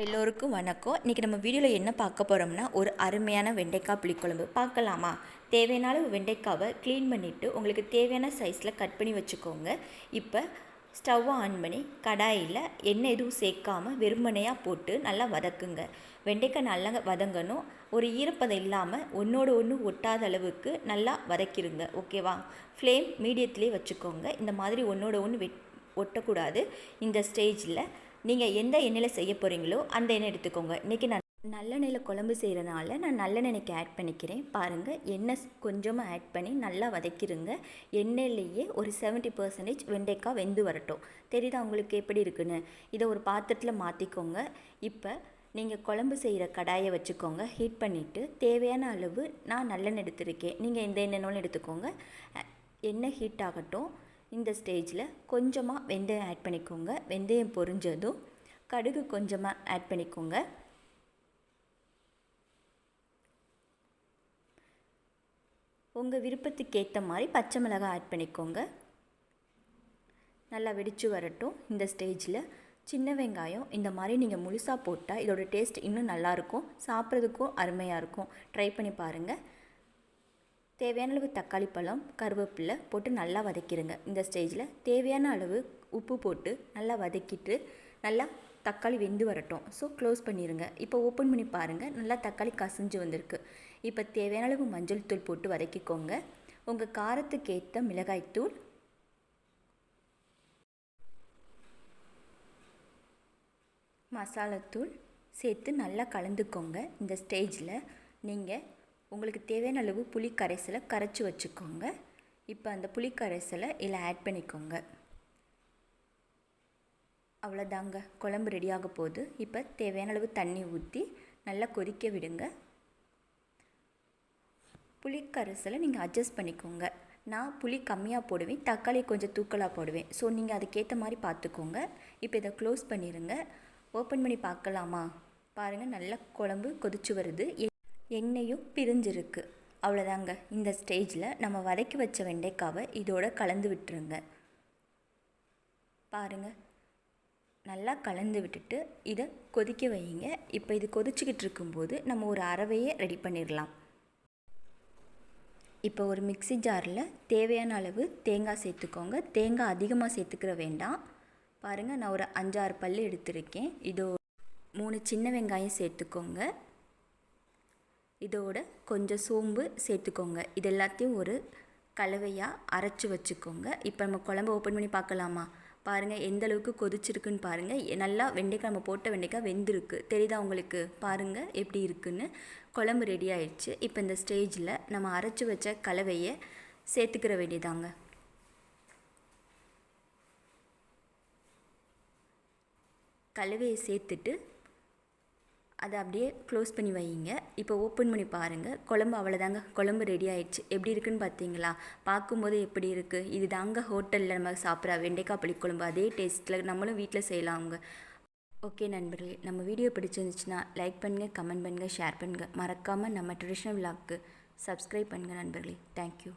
எல்லோருக்கும் வணக்கம். இன்றைக்கி நம்ம வீடியோவில் என்ன பார்க்க போகிறோம்னா ஒரு அருமையான வெண்டைக்காய் புளிக்குழம்பு. பார்க்கலாமா? தேவையான அளவு வெண்டைக்காவை க்ளீன் பண்ணிவிட்டு உங்களுக்கு தேவையான சைஸில் கட் பண்ணி வச்சுக்கோங்க. இப்போ ஸ்டவ்வை ஆன் பண்ணி கடாயில் எண்ணெய் எதுவும் சேர்க்காமல் வெறுமனையாக போட்டு நல்லா வதக்குங்க. வெண்டைக்காய் நல்லா வதங்கணும். ஒரு ஈரப்பதம் இல்லாமல் ஒன்றோடு ஒன்று ஒட்டாத அளவுக்கு நல்லா வதக்கிடுங்க. ஓகேவா ஃப்ளேம் மீடியத்துலேயே வச்சுக்கோங்க. இந்த மாதிரி ஒன்றோட ஒன்று வெட் ஒட்டக்கூடாது. இந்த ஸ்டேஜில் நீங்கள் எந்த எண்ணெயில் செய்ய போகிறீங்களோ அந்த எண்ணெய் எடுத்துக்கோங்க. இன்றைக்கி நான் நல்லெண்ணெயில் குழம்பு செய்கிறனால நான் நல்லெண்ணெய்க்கு ஆட் பண்ணிக்கிறேன். பாருங்கள் எண்ணெய் கொஞ்சமாக ஆட் பண்ணி நல்லா வதக்கிடுங்க எண்ணெயிலேயே ஒரு செவன்ட்டி பர்சன்டேஜ் வெண்டைக்காய் வெந்து வரட்டும். தெரியுதா உங்களுக்கு எப்படி இருக்குன்னு? இதை ஒரு பாத்திரத்தில் மாற்றிக்கோங்க இப்போ நீங்கள் குழம்பு செய்கிற கடாயை வச்சுக்கோங்க. ஹீட் பண்ணிவிட்டு தேவையான அளவு நான் நல்லெண்ணெய் எடுத்திருக்கேன். நீங்கள் எந்த எண்ணெய்னாலும் எடுத்துக்கோங்க. எண்ணெய் ஹீட் ஆகட்டும். இந்த ஸ்டேஜில் கொஞ்சமாக வெந்தயம் ஆட் பண்ணிக்கோங்க. வெந்தயம் பொரிஞ்சதும் கடுகு கொஞ்சமாக ஆட் பண்ணிக்கோங்க. உங்கள் விருப்பத்துக்கு ஏற்ற மாதிரி பச்சை மிளகாய் ஆட் பண்ணிக்கோங்க. நல்லா வெடித்து வரட்டும் இந்த ஸ்டேஜில் சின்ன வெங்காயம் இந்த மாதிரி நீங்கள் முழுசாக போட்டால் இதோட டேஸ்ட் இன்னும் நல்லாயிருக்கும் சாப்பிட்றதுக்கும் அருமையாக இருக்கும். ட்ரை பண்ணி பாருங்கள் தேவையான அளவு தக்காளி பழம் கருவேப்பிலை போட்டு நல்லா வதக்கிடுங்க இந்த ஸ்டேஜில் தேவையான அளவு உப்பு போட்டு நல்லா வதக்கிட்டு நல்லா தக்காளி வெந்து வரட்டும். ஸோ க்ளோஸ் பண்ணிடுங்க இப்போ ஓப்பன் பண்ணி பாருங்கள் நல்லா தக்காளி கசிஞ்சு வந்திருக்கு. இப்போ தேவையான அளவு மஞ்சள் தூள் போட்டு வதக்கிக்கோங்க. உங்கள் காரத்துக்கேற்ற மிளகாய்த்தூள் மசாலாத்தூள் சேர்த்து நல்லா கலந்துக்கோங்க. இந்த ஸ்டேஜில் நீங்கள் உங்களுக்கு தேவையான அளவு புளி கரைசலை கரைச்சி வச்சுக்கோங்க. இப்போ அந்த புளி கரைசலை இதில் ஆட் பண்ணிக்கோங்க. அவ்வளோதாங்க. குழம்பு ரெடியாக போகுது. இப்போ தேவையான அளவு தண்ணி ஊற்றி நல்லா கொதிக்க விடுங்க. புளிக்கரைசலை நீங்கள் அட்ஜஸ்ட் பண்ணிக்கோங்க. நான் புளி கம்மியாக போடுவேன். தக்காளி கொஞ்சம் தூக்கலாக போடுவேன். ஸோ நீங்கள் அதுக்கேற்ற மாதிரி பார்த்துக்கோங்க. இப்போ இதை க்ளோஸ் பண்ணிடுங்க ஓப்பன் பண்ணி பார்க்கலாமா? பாருங்கள் நல்லா குழம்பு கொதிச்சு வருது. எண்ணெயும் பிரிஞ்சிருக்கு. அவ்வளோதாங்க இந்த ஸ்டேஜில் நம்ம வதக்கி வச்ச வெண்டைக்காவை இதோட கலந்து விட்டுருங்க. பாருங்கள் நல்லா கலந்து விட்டுட்டு இதை கொதிக்க வைங்க இப்போ இது கொதிச்சுக்கிட்டு இருக்கும்போது நம்ம ஒரு அரவையை ரெடி பண்ணிடலாம். இப்போ ஒரு மிக்சி ஜாரில் தேவையான அளவு தேங்காய் சேர்த்துக்கோங்க. தேங்காய் அதிகமாக சேர்த்துக்கிற வேண்டாம். பாருங்கள் நான் ஒரு அஞ்சாறு பல் எடுத்திருக்கேன். இதோ மூணு சின்ன வெங்காயம் சேர்த்துக்கோங்க. இதோட கொஞ்சம் சோம்பு சேர்த்துக்கோங்க. இது எல்லாத்தையும் ஒரு கலவையாக அரைச்சி வச்சுக்கோங்க. இப்போ நம்ம குழம்பு ஓப்பன் பண்ணி பார்க்கலாமா? பாருங்கள் எந்த அளவுக்கு கொதிச்சிருக்குன்னு பாருங்கள் நல்லா வெண்டைக்காய் நம்ம போட்ட வெண்டைக்காய் வெந்திருக்கு. தெரியுதா உங்களுக்கு? பாருங்கள் எப்படி இருக்குன்னு. குழம்பு ரெடி ஆயிடுச்சு. இப்போ இந்த ஸ்டேஜில் நம்ம அரைச்சி வச்ச கலவையை சேர்த்துக்கிற வேண்டியதாங்க. கலவையை சேர்த்துட்டு அதை அப்படியே க்ளோஸ் பண்ணி வைங்க இப்போ ஓப்பன் பண்ணி பாருங்கள் குழம்பு அவ்வளோதாங்க குழம்பு ரெடி ஆயிடுச்சு. எப்படி இருக்குன்னு பார்த்தீங்களா? பார்க்கும்போது எப்படி இருக்குது இது தாங்க ஹோட்டலில் நம்ம சாப்பிட்ற வெண்டைக்காய் புளிக்குழம்பு அதே டேஸ்ட்டில் நம்மளும் வீட்டில் செய்யலாங்க ஓகே நண்பர்களே நம்ம வீடியோ பிடிச்சிருந்துச்சுன்னா லைக் பண்ணுங்கள் கமெண்ட் பண்ணுங்கள் ஷேர் பண்ணுங்கள் மறக்காமல் நம்ம ட்ரெடிஷ்னல் விலாக்கு சப்ஸ்கிரைப் பண்ணுங்கள் நண்பர்களே. தேங்க்யூ